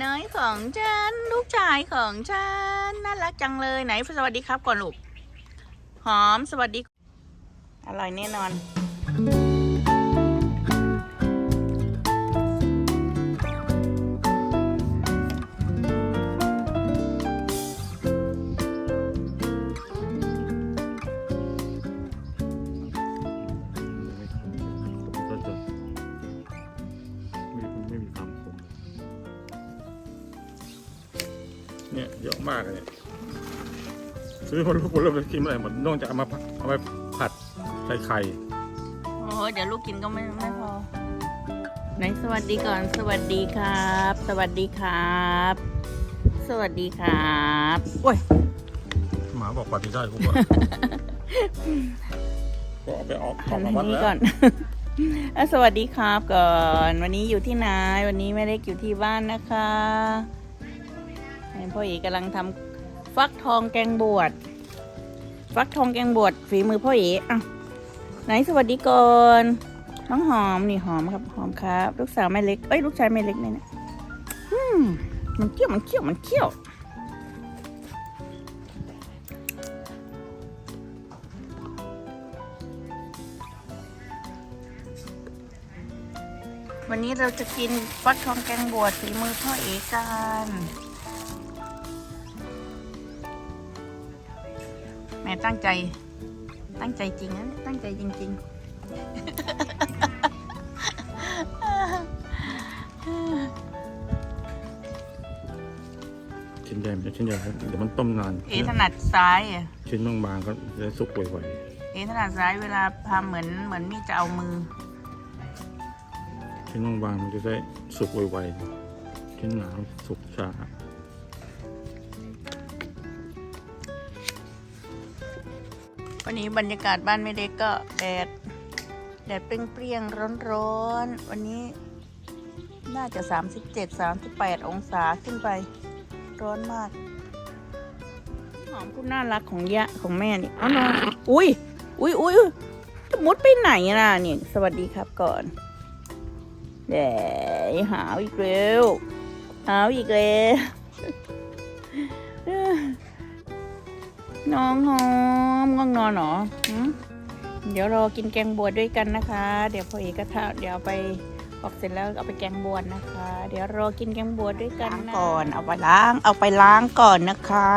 น้อยของฉัน ลูกชายของฉัน น่ารักจังเลยไหนสวัสดีครับก่อนลูก หอมสวัสดี อร่อยแน่นอน เนี่ยเยอะมากเลยเนี่ยซื้อคนลูกคนเริ่มจะกินเมื่อไหร่หมดนอกจากเอามาผัดเอาไปผัดใส่ไข่โอ้ยเดี๋ยวลูกกินก็ไม่ไม่พอไหนสวัสดีก่อนสวัสดีครับ สวัสดีครับ สวัสดีครับโอ้ยหมาบอกปฏิได้กูว่าก็เอาไปออกอหัอกนมาทางวัดนี้แล้วก่อนอะสวัสดีครับก่อน วันนี้อยู่ที่ไหนวันนี้แม่เล็กอยู่ที่บ้านนะคะเห็น พ่อเอกกำลังทำฟักทองแกงบวชฟักทองแกงบวชฝีมือพ่อเอกอะไหนสวัสดีก่อนน้องหอมนี่หอมครับหอมครับ ลูกสาวแม่เล็กเอ้ยลูกชายแม่เล็กเนี่ยนะมมันเคี้ยวมันเคี้ยวมันเคี้ยววันนี้เราจะกินฟักทองแกงบวชฝีมือพ่อเอกกัน ม่ตั้งใจ ตั้งใจจริงนะตั้งใจจริง ชิ้นใหญ่ไม่ใช่ชิ้นใหญ่ครับเดี๋ยวมันต้มนาน ๆ เอถนัดซ้ายอะชิ้นบางๆก็จะสุกไวเอถนัดซ้ายเวลาทำเหมือนเหมือนมีจะเอามือ ๆชิ้นบางๆมันจะได้สุกไวๆชิ้นหนาสุกช้า วันนี้บรรยากาศบ้านไม่เล็กก็แดดแดดเปรี้ยงๆร้อนๆวันนี้น่าจะ 37 38 องศาขึ้นไป ร้อนมาก หอมผู้น่ารักของยะของแม่นี่เอานอนอุ้ยอุ้ยอุ้ยจะมุดไปไหนน่ะนี่สวัสดีครับก่อนแดดหาวอีกแล้วหาวอีกแล้ว น้องหอมง่วงนอนเหรอหืมเดี๋ยวรอกินแกงบวชด้วยกันนะคะ เดี๋ยวพอเอกกระทะเดี๋ยวเอาไปออกเสร็จแล้วเอาไปแกงบวชนะคะ เดี๋ยวรอกินแกงบวชด้วยกันนะก่อนเอาไปล้าง เอาไปล้างก่อนนะคะ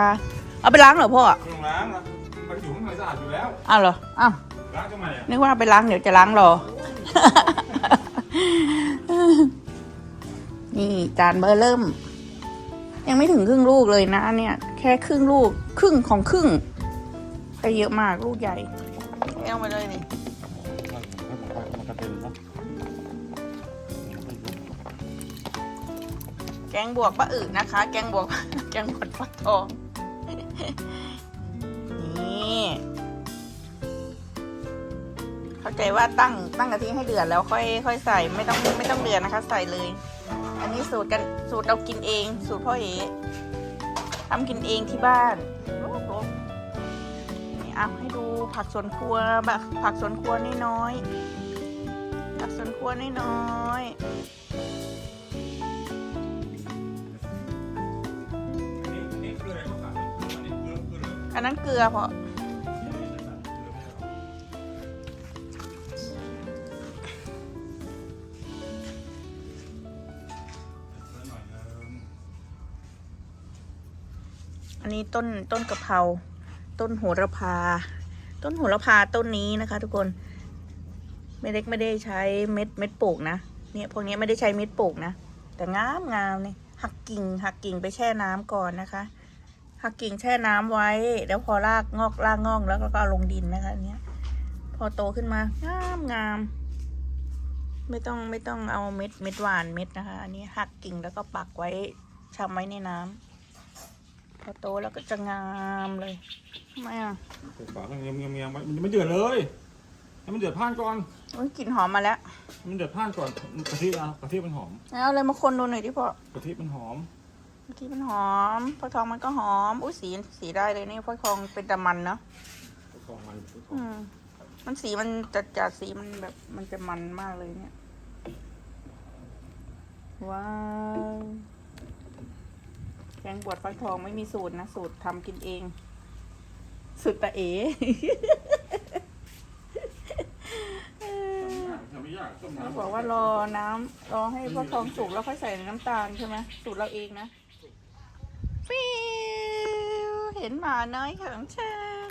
เอาไปล้างเหรอพ่อเครื่องล้างนะมันอยู่ข้างในสะอาดอยู่แล้วอ้าวเหรออ้าวล้างทำไมอะนึกว่าเอาไปล้างเดี๋ยวจะล้างรอ นี่จานเบอร์เริ่ม ยังไม่ถึงครึ่งลูกเลยนะเนี่ย แค่ครึ่งลูกครึ่งของครึ่งก็เยอะมากลูกใหญ่เอามาเลยนี่มันกระเด็นเนาะแกงบวกป้าอึนะคะ แกงบวกแกงบวกฟักทองนี่เข้าใจว่าตั้งตั้งกะทิให้เดือดแล้วค่อยค่อยใส่ไม่ต้องไม่ต้องเดือดนะคะ ใส่เลย อันนี้สูตรกันสูตรเรากินเอง สูตรพ่อเอ๋ทำกินเองที่บ้านนี่เอาให้ดูผักสวนครัวแบบผักสวนครัวน้อยๆผักสวนครัวน้อยๆอันนี้อันนี้คืออะไอันนี้ต้นต้นกะเพราต้นโหระพา ต้นโหระพาต้นนี้นะคะ ทุกคนไม่เล็กไม่ได้ใช้เม็ดเม็ดปลูกนะเนี่ยพวกนี้ไม่ได้ใช้เม็ดปลูกนะแต่งามงามเนี่ยหักกิ่ง หักกิ่งไปแช่น้ำก่อนนะคะ หักกิ่งแช่น้ำไว้ แล้วพอรากงอกรากงอกแล้วก็เอาลงดินนะคะอันเนี้ยพอโตขึ้นมางามงามไม่ต้องไม่ต้องเอาเม็ดเม็ดหวานเม็ดนะคะ อันนี้หักกิ่งแล้วก็ปักไว้ชำไว้ในน้ำ พอโตแล้วก็จะงามเลยทำไมอะเปิดฝาต้องเงียบเงียบเงียบมันไม่เดือดเลยให้มันเดือดผ่านก่อนโอ้ยกลิ่นหอมมาแล้วให้มันเดือดผ่านก่อนกะทิอะกะทิมันหอมเอาเลยมาคนดูหน่อยดิพ่อกะทิมันหอมเมื่อกี้มันหอมฟักทองมันก็หอมอุ้ยสีสีได้เลยนี่ฟักทองเป็นตะมันเนาะของมันของอืมมันสีมันจัดจัดสีมันแบบมันจะมันมากเลยเนี่ยว้าว แกงบวชฟักทองไม่มีสูตรนะ สูตรทำกินเองสุดตะเอทำไม่ยากต้มเขาน้ำบอกว่ารอน้ำรอให้ฟักทองสุกแล้วค่อยใส่น้ำตาลใช่ไหมสูตรเราเองนะฟิวเห็นหมาน้อยของฉัน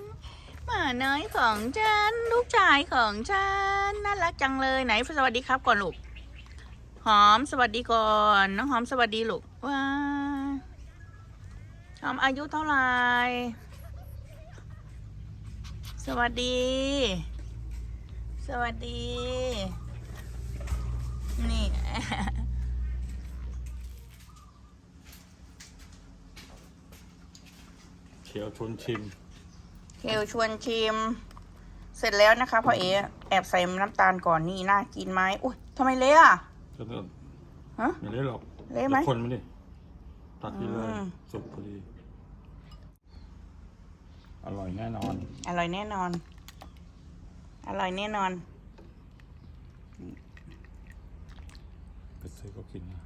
หมาน้อยของฉันลูกชายของฉันน่ารักจังเลยไหนสวัสดีครับก่อนลูกหอมสวัสดีก่อน น้องหอมสวัสดีลูกว้า หอมอายุเท่าไหร่ สวัสดี สวัสดี นี่ เขียวชวนชิม เคลชวนชิม เสร็จแล้วนะคะพ่อเอ๋แอบใส่น้ำตาลก่อนนี่น่ากินไหมอุ้ยทำไมเละอะก็เริ่มฮะ ไม่เละหรอกเละไหมดี๋ยวคนมันดิตัดทีเลยอืม สุกพอดี อร่อยแน่นอน อร่อยแน่นอน อร่อยแน่นอนไปซื้อก็กินนะ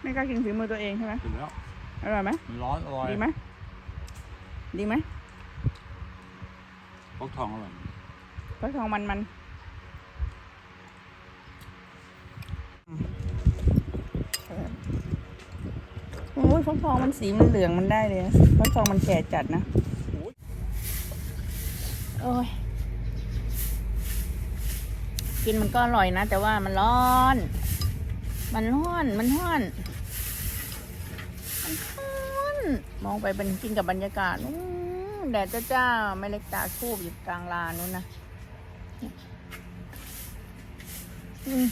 ไม่กล้ากินฝีมือตัวเองใช่ไหมกินแล้วอร่อยไหมมันร้อนอร่อยดีไหมดีไหมฟักทองอร่อยฟักทองมันมันโอ้ยฟักทองมันสีมันเหลืองมันได้เลยฟักทองมันแก่จัดนะโอ้ยกินมันก็อร่อยนะ แต่ว่ามันร้อน มันร้อน มันร้อน มันร้อน มองไปเป็นกินกับบรรยากาศนู้นแดดจ้าๆไม่เล็กตาคูบอยู่กลางลานนู้นนะอืม